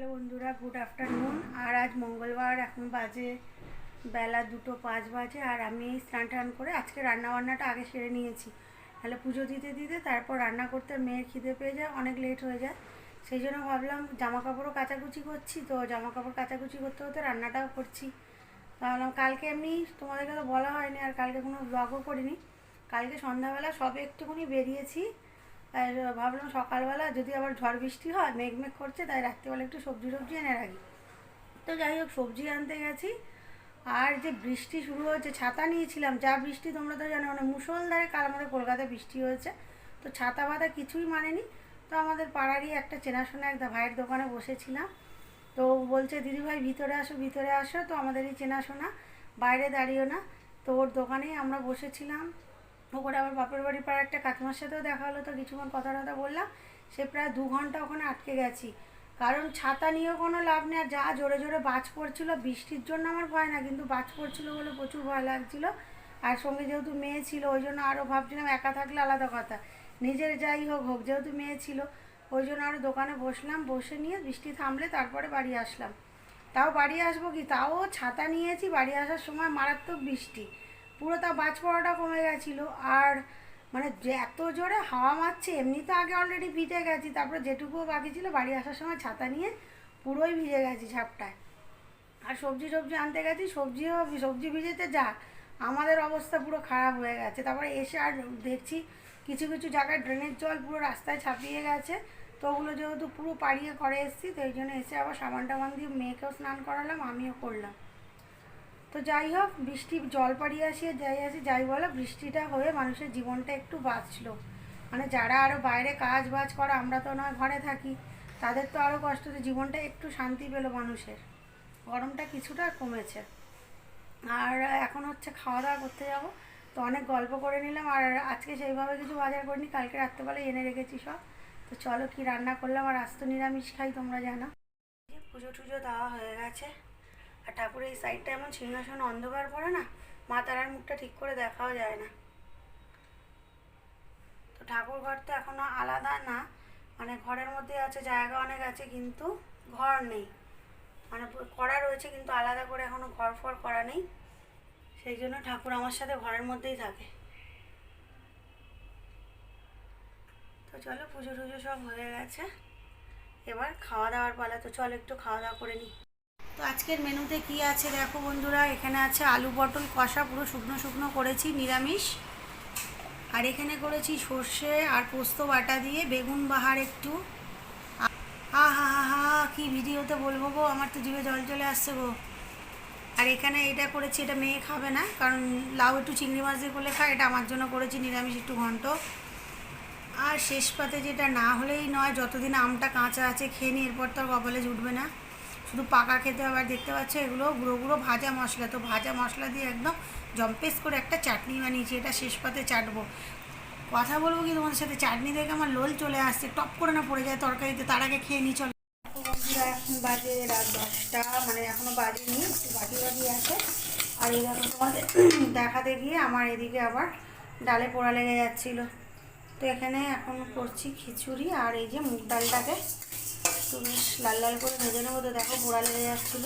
Hello বন্ধুরা good afternoon আর আজ মঙ্গলবার, এখন বাজে বেলা দুটো পাঁচ বাজে, আর আমি স্নান টান করে আজকে রান্না বান্নাটা আগে সেরে নিয়েছি। তাহলে পুজো দিতে দিতে তারপর রান্না করতে মেয়ের খিদে পেয়ে যায়, অনেক লেট হয়ে যায়। সেই জন্য ভাবলাম জামা কাপড়ও কাচাকুচি করছি, তো জামা কাপড় কাচাকুচি করতে করতে রান্নাটাও করছি। ভাবলাম কালকে এমনি তোমাদেরকে তো বলা হয়নি, আর কালকে কোনো ব্লগও করিনি। কালকে সন্ধ্যাবেলা সবে একটুখানি বেরিয়েছি আর ভাবলাম সকালবেলা যদি আবার ঝড় বৃষ্টি হয়, মেঘ মেঘ করছে, তাই রাত্রিবেলা একটু সবজি টবজি এনে রাখি। তো যাই হোক, সবজি আনতে গেছি। আর যে বৃষ্টি শুরু হয়েছে, ছাতা নিয়েছিলাম। যা বৃষ্টি তোমরা তো জানো মানে মুসলধারে কাল আমাদের কলকাতায় বৃষ্টি হয়েছে। তো ছাতা বাতা কিছুই মানেনি। তো আমাদের পাড়ারই একটা চেনাশোনা একটা ভাইয়ের দোকানে বসেছিলাম। তো বলছে দিদিভাই ভিতরে আসো ভিতরে আসো। তো আমাদের এই চেনাশোনা, বাইরে দাঁড়িয়েও না। তো ওর দোকানেই আমরা বসেছিলাম। ওখানে আমার বাপের বাড়ির পাড়ার একটা কাকিমার সাথেও দেখা হলো, তো কিছুক্ষণ কথা টথা বললাম। সে প্রায় দু ঘণ্টা ওখানে আটকে গেছি। কারণ ছাতা নিয়েও কোনো লাভ নেই, আর যা জোরে জোরে বাজ পড়ছিল, বৃষ্টির জন্য আমার ভয় না, কিন্তু বাজ পড়ছিল বলে প্রচুর ভয় লাগছিল। আর সঙ্গে যেহেতু মেয়ে ছিল, ওই জন্য আরও ভাবছিলাম একা থাকলে আলাদা কথা। নিজের যাই হোক হোক, যেহেতু মেয়ে ছিল, ওই জন্য আরও দোকানে বসলাম, বসে নিয়ে বৃষ্টি থামলে তারপরে বাড়ি আসলাম। তাও বাড়ি আসব কি? তাও ছাতা নিয়েছি, বাড়ি আসার সময় মারাত্মক বৃষ্টি। পুরো তা বাজ পড়াটা কমে গেছিল। আর মানে যে এত জোরে হাওয়া মারছে, এমনি তো আগে অলরেডি ভিজে গেছি। তারপরে যেটুকুও বাকি ছিল, বাড়ি আসার সময় ছাতা নিয়ে পুরোই ভিজে গেছি ঝাপটায়। আর সবজি টবজি আনতে গেছি, সবজিও, সবজি ভিজেতে যা, আমাদের অবস্থা পুরো খারাপ হয়ে গেছে। তারপরে এসে আর দেখছি কিছু কিছু জায়গায় ড্রেনের জল পুরো রাস্তায় ছাপিয়ে গেছে। তো ওগুলো যেহেতু পুরো পাড়িয়ে করে এসেছি, তো এই জন্য এসে আবার সাবান টাবান দিয়ে মেয়েকেও স্নান করালাম, আমিও করলাম। তো যাই হোক, বৃষ্টি জল পাড়িয়ে আসিয়ে যাই আসি, যাই বলো, বৃষ্টিটা হয়ে মানুষের জীবনটা একটু বাঁচলো। মানে যারা আরও বাইরে কাজ বাজ করে, আমরা তো নয়, ঘরে থাকি, তাদের তো আরও কষ্ট জীবনটা একটু শান্তি পেল মানুষের। গরমটা কিছুটা কমেছে। আর এখন হচ্ছে খাওয়া দাওয়া করতে যাব। তো অনেক গল্প করে নিলাম, আর আজকে সেইভাবে কিছু বাজার করিনি, কালকে রাত্রেবেলায় এনে রেখেছি সব। তো চলো কি রান্না করলাম, আর আজ তো নিরামিষ খাই, তোমরা জানো। পুজো টুজো দেওয়া হয়ে গেছে। আর ঠাকুরের এই সাইডটা এমন সিংহাসন অন্ধকার পড়ে না, মা তারার মুখটা ঠিক করে দেখাও যায় না। তো ঠাকুর ঘর তো এখনও আলাদা না মানে ঘরের মধ্যে আছে, জায়গা অনেক আছে, কিন্তু ঘর নেই। মানে করা রয়েছে, কিন্তু আলাদা করে এখনও ঘর ফর করা নেই। সেই জন্য ঠাকুর আমার সাথে ঘরের মধ্যেই থাকে। তো চলো পুজো টুজো সব হয়ে গেছে। এবার খাওয়া দাওয়ার পালা, তো চলো একটু খাওয়া দাওয়া করে নিই তো আজকের মেনুতে কি আছে দেখো বন্ধুরা, এখানে আছে আলু পটল কষা, পুরো শুকনো শুকনো করেছি, নিরামিষ। আর এখানে করেছি সর্ষে আর পোস্ত বাটা দিয়ে, বেগুন বাহার একটু। হা হা হা হা, কি ভিডিওতে বলব গো, আমার তো জিভে জল চলে আসছে গো। আর এখানে এটা করেছি, এটা মেয়ে খাবে না, কারণ লাউ একটু চিংড়ি মাছ দিয়ে করলে খায়, এটা আমার জন্য করেছি, নিরামিষ একটু ঘন্ট। আর শেষ পাতে যেটা না হলেই নয়, যতদিন আমটা কাঁচা আছে, খেয়ে নিই এরপর তো আর কপালে জুটবে না। শুধু পাকা খেতে হবে, আর দেখতে পাচ্ছ এগুলো গুঁড়ো গুঁড়ো ভাজা মশলা। তো ভাজা মশলা দিয়ে একদম জম্পেস করে একটা চাটনি বানিয়েছি, এটা শেষ পাতে চাটবো। কথা বলব কি তোমাদের সাথে? চাটনি দেখে আমার লোল চলে আসছে, টপ করে না পড়ে যায় তরকারিতে, তার আগে খেয়ে নিই, চলো। এখন বাজে রাত দশটা মানে এখনও বাজেনি, একটু বাজি বাজি আছে। আর এই দেখো তোমাদের দেখাতে গিয়ে আমার এদিকে আবার ডালে পোড়া লেগে যাচ্ছিল। তো এখানে এখন করছি খিচুড়ি আর এই যে মুগ ডালটাকে। বেশ লাল লাল করে ভেজে নেব তো দেখো পোড়া লেগে যাচ্ছিল।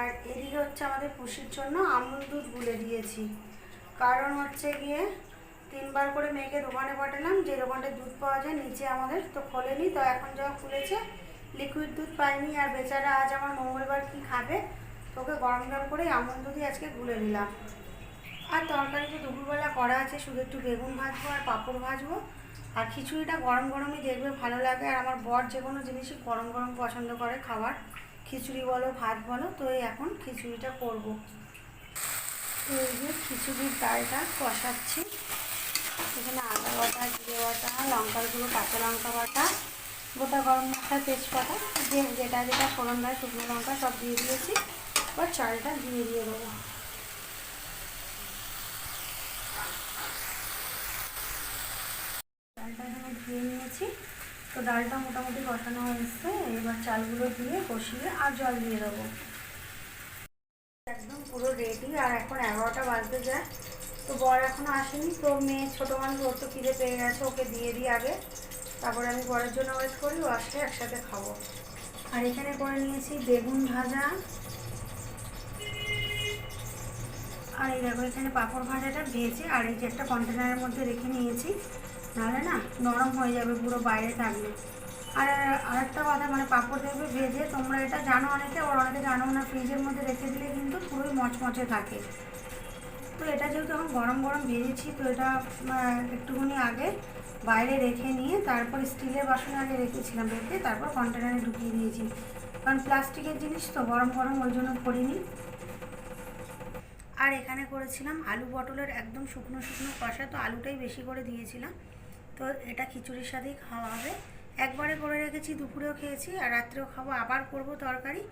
আর এদিকে হচ্ছে আমাদের পুষির জন্য আমুল দুধ গুলে দিয়েছি। কারণ হচ্ছে গিয়ে তিনবার করে মেয়েকে দোকানে পাঠালাম, যে দোকানটা দুধ পাওয়া যায় নিচে আমাদের তো খোলেনি, তো এখন যা খুলেছে লিকুইড দুধ পাইনি। আর বেচারা আজ আমার মঙ্গলবার কি খাবে, তোকে গরম জল করে আমুল দুধই আজকে গুলে নিলাম। আর তরকারি তো দুপুরবেলা করা আছে, শুধু একটু বেগুন ভাজবো আর পাঁপড় ভাজবো। আর খিচুড়িটা গরম গরমই দেখবে, ভালো লাগে। আর আমার বর যে কোনো জিনিসই গরম গরম পছন্দ করে, খাবার। খিচুড়ি বলো, ভাত বলো, তো এখন খিচুড়িটা করব। এই যে খিচুড়ির ডালটা কষাচ্ছি। এখানে আদা বাটা, জিরে বাটা, লঙ্কার গুঁড়ো, কাঁচা লঙ্কা বাটা, গোটা গরম মশলা, তেজপাতা, যে যেটা যেটা ফোড়ন দেয়, শুকনো লঙ্কা সব দিয়ে দিয়েছি। এবার চালটা দিয়ে দিয়ে দেবো ডালটা এখানে নিয়েছি তো ডালটা মোটামুটি কষানো হয়েছে। এবার চালগুলো দিয়ে কষিয়ে আর জল দিয়ে দেবো। একদম পুরো রেডি আর এখন এগারোটা বাজতে যায়। তো বর এখনও আসেনি। তো মেয়ে, ছোটো মানুষ, ওর তো খিদে পেয়ে গেছে। ওকে দিয়ে দিই আগে। তারপরে আমি বরের জন্য ওয়েট করি। ও আসলে একসাথে খাব। আর এখানে করে নিয়েছি বেগুন ভাজা। আর এই দেখো, এখানে পাঁপড় ভাজাটা ভেজে আর এই যে একটা কন্টেনারের মধ্যে রেখে নিয়েছি। নাহলে না নরম হয়ে যাবে পুরো বাইরে থাকলে। আর আরেকটা কথা মানে পাঁপড় দেখবে ভেজে, তোমরা এটা জানো অনেকে, আবার অনেকে জানো না, ফ্রিজের মধ্যে রেখে দিলে কিন্তু পুরোই মচমচে থাকে। তো এটা যেহেতু এখন গরম গরম ভেজেছি, তো এটা একটুখানি আগে বাইরে রেখে নিয়ে, তারপর স্টিলের বাসনে আগে রেখেছিলাম রেখে, তারপর কন্টেনারে ঢুকিয়ে দিয়েছি কারণ প্লাস্টিকের জিনিস তো গরম গরম ওই জন্য করিনি। আর এখানে করেছিলাম আলু পটলের একদম শুকনো শুকনো কষা, তো আলুটাই বেশি করে দিয়েছিলাম। তো এটা খিচুড়ির সাথেই খাওয়া হবে। একবারে করে রেখেছি, দুপুরেও খেয়েছি আর রাত্রেও খাব। আবার করব তরকারি।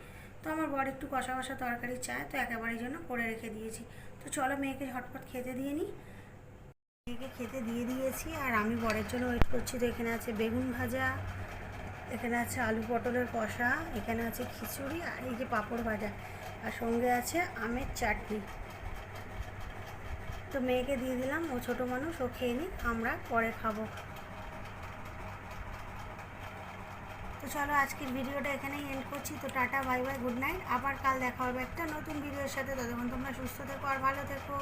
তো আমার বর একটু কষা কষা তরকারি চায়, তো একেবারের জন্য করে রেখে দিয়েছি। তো চলো মেয়েকে ঝটপট খেতে দিয়ে নিই মেয়েকে খেতে দিয়ে দিয়েছি আর আমি বরের জন্য ওয়েট করছি। তো এখানে আছে বেগুন ভাজা, এখানে আছে আলু পটলের কষা, এখানে আছে খিচুড়ি আর এই যে পাঁপড় ভাজা। আর সঙ্গে আছে আমের চাটনি। তো মেয়েকে দিয়ে দিলাম, ও ছোটো মানুষ, ও খেয়ে নিক, আমরা পরে খাব। তো চলো, আজকের ভিডিওটা এখানেই এন্ড করছি। তো tata, bye bye, good night. আবার কাল দেখা হবে একটা নতুন ভিডিওর সাথে। তখন তোমরা সুস্থ থেকো আর ভালো থেকো।